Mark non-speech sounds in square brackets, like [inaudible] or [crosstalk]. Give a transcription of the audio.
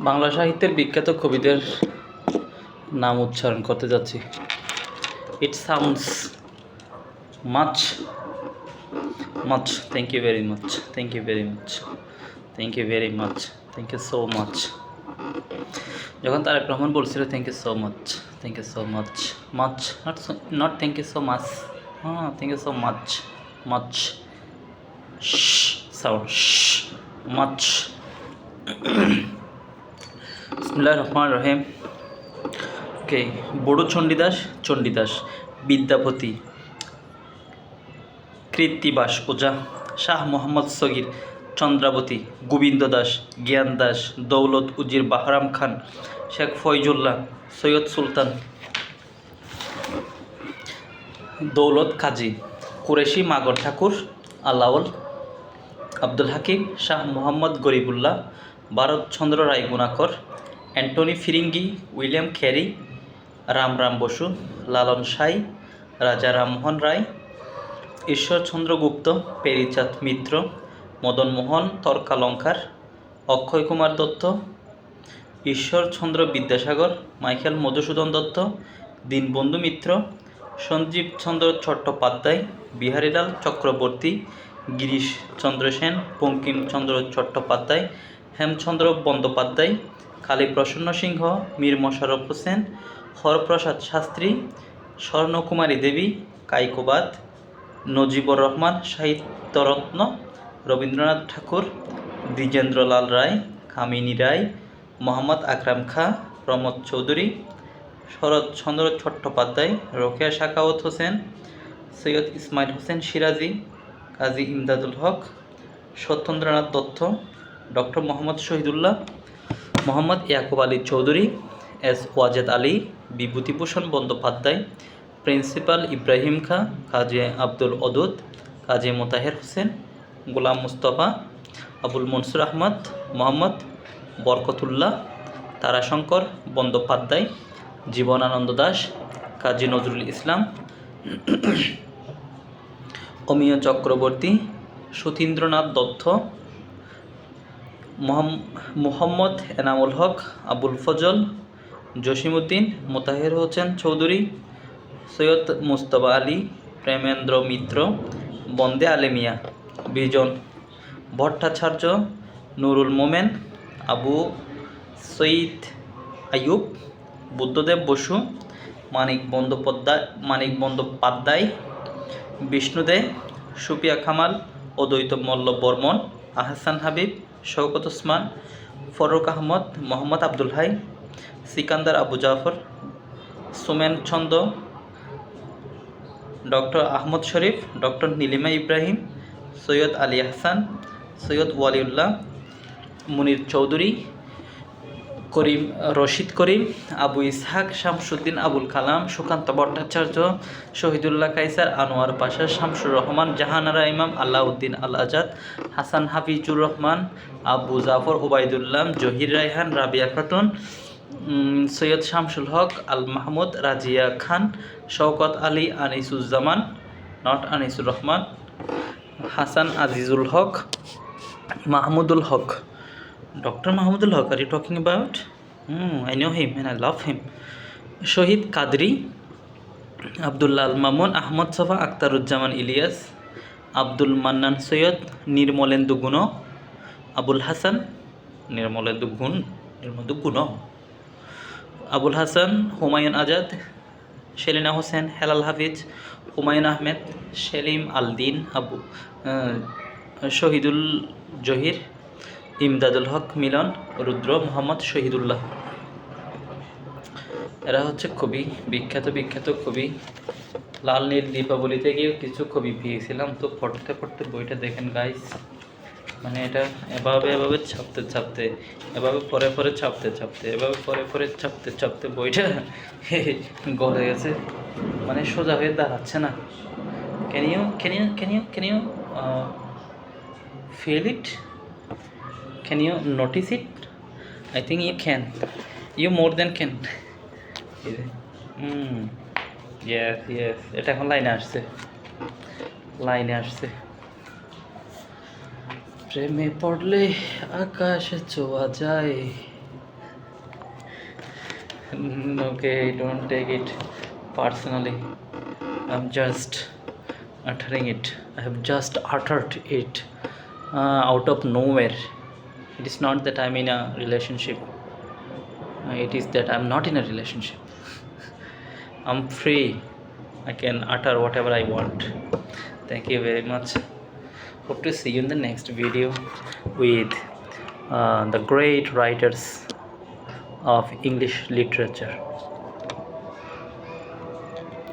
বাংলা সাহিত্যের বিখ্যাত কবিদের নাম উচ্চারণ করতে যাচ্ছি। It sounds much much thank you very much thank you very much thank you very much thank you so much যখন তারেক রহমান বলছিল thank you so much thank you so much much not not thank you so much হ্যাঁ thank you so much much sound much বিসমুল্লাহ রহমান রহিম ওকে, বড়ো চণ্ডীদাস চণ্ডীদাস, বিদ্যাপতি কৃত্তিবাস ওজা Shah Mohammad Sagir, Chandrabati Govinda Das Gyan Das Daulat Uzir Bahram Khan, Sheikh Faizullah, Syed Sultan, Daulat Kazi Qureshi Magan Thakur Alaol Abdul Hakim, Shah Mohammad Garibullah Bharatchandra Ray Gunakar Antony Firingi, William Carey Ram Ram Basu, Lalon Sai, Raja Rammohan Roy, Ishwarchandra Gupta, Pearychand Mitra, Madan Mohan Tarkalankar Akshay Kumar Dutta, Ishwarchandra Vidyasagar, Michael Madhusudan Dutt, Dinabandhu Mitra, Sanjib Chandra Chattopadhyay, Biharilal Chakraborty, Girish Chandra Sen Bankimchandra Chattopadhyay, Hemchandra Bandyopadhyay Kaliprasanna Singha, Mir Mosharraf Hossain, Haraprasad Shastri, Swarnakumari Devi, Kaikobad, Najibur Rahman Sahityaratna Rabindranath Thakur, Dwijendralal Roy Kamini Roy, Mohammad Akram Khan, Pramod Chowdhury Saratchandra Chattopadhyay, Rokeya Sakhawat Hossain, Syed Ismail Hossain Siraji, Kazi Imdadul Haq, Satyendranath Dutta, doctor Mohammad Shahidullah Mohammad Yakub Ali Chowdhury, S Wajed Ali, Bibhutibhushan Bandyopadhyay, principal Ibrahim Khan, Kazi Abdul Wadud Kazi Motaher Hossain, Golam Mostafa, Abul Mansur Ahmad, Mohammad Barkatullah, Tarashankar Bandyopadhyay, Jibanananda Das, Kazi Nazrul Islam, Amiya Chakraborty, Satindranath Dutta Mohammad Enamul Haq, Abul Fazal, Jasimuddin, Motaher Hossain Chowdhury, Syed Mustafa Ali, Premendra Mitra, Bande Alemiya, Bijon Bhattacharya, Nurul Momen, Abu Sayeed Ayub, Buddhadeb Basu, Manik Bandyopadhyay Manik Bandyopadhyay, Bishnu Dey, Sufia Kamal, অদ্বৈত মল্ল বর্মন আহসান হাবিব, শওকত ওসমান, ফরুক আহমদ, মোহাম্মদ আব্দুল হাই, সিকান্দার আবু জাফর, সুমেন ছন্দ, doctor Ahmad Sharif, doctor Nilima Ibrahim, Syed Ali Ahsan, Syed Waliullah, Munir Chowdhury Karim, Rashid Karim, Abu Ishaq, Shamsuddin, Abul Kalam, Sukanta Bhattacharya, Shahidullah Kaiser Anwar Pasha, Shamsur Rahman, Jahanara Imam, Alauddin Al Azad Hasan Hafizur Rahman, Abu Zafar Obaidullah Zahir Raihan, Rabeya Khatun Syed Shamsul Haq Al Mahmud Razia Khan, Shawkat Ali, Anisuzzaman not Anisur Rahman, Hasan Azizul Haq, Mahmudul Haq. Mahmudul Haq, are you talking about? Hmm, I know him and I love him. Shahid Kadri Abdullah Al Mamun Ahmad Safa Akhtaruzzaman Elias Abdul Mannan Syed Nirmalendu Goon Abul Hasan Nirmalendu গুণ নির্মলেন্দু গুণ আবুল হাসান হুমায়ুন আজাদ সেলিনা হোসেন হেলাল হাফিজ হুমায়ুন আহমেদ সেলিম আল দিন আবু শহীদুল জহির ইমদাদুল হক মিলন রুদ্র মোহাম্মদ শহীদুল্লাহ। এরা হচ্ছে কবি, বিখ্যাত বিখ্যাত কবি। লাল নীল দীপাবলিতে গিয়ে কিছু কবি পেয়েছিলাম। তো পড়তে পড়তে বইটা দেখেন গাইস মানে এটা এভাবে এভাবে ছাপতে ছাপতে, এভাবে পরে পরে ছাপতে ছাপতে, এভাবে পরে পরে ছাপতে ছাপতে বইটা [laughs] গড়ে গেছে। মানে সোজা হয়ে দাঁড়াচ্ছে না। Can you can you can you can you feel it Can you notice it? I think you can. You more than can. Hmm yes yes এটা এখন লাইনে আসছে লাইনে আসছে প্রেমে পড়লে আকাশে ছোঁয়া যায় okay don't take it personally i'm just uttering it i have just uttered it uh, out of nowhere it is not that i'm in a relationship. It is that i'm not in a relationship. [laughs] I'm free. I can utter whatever i want. Thank you very much. Hope to see you in the next video with uh, the great writers of english literature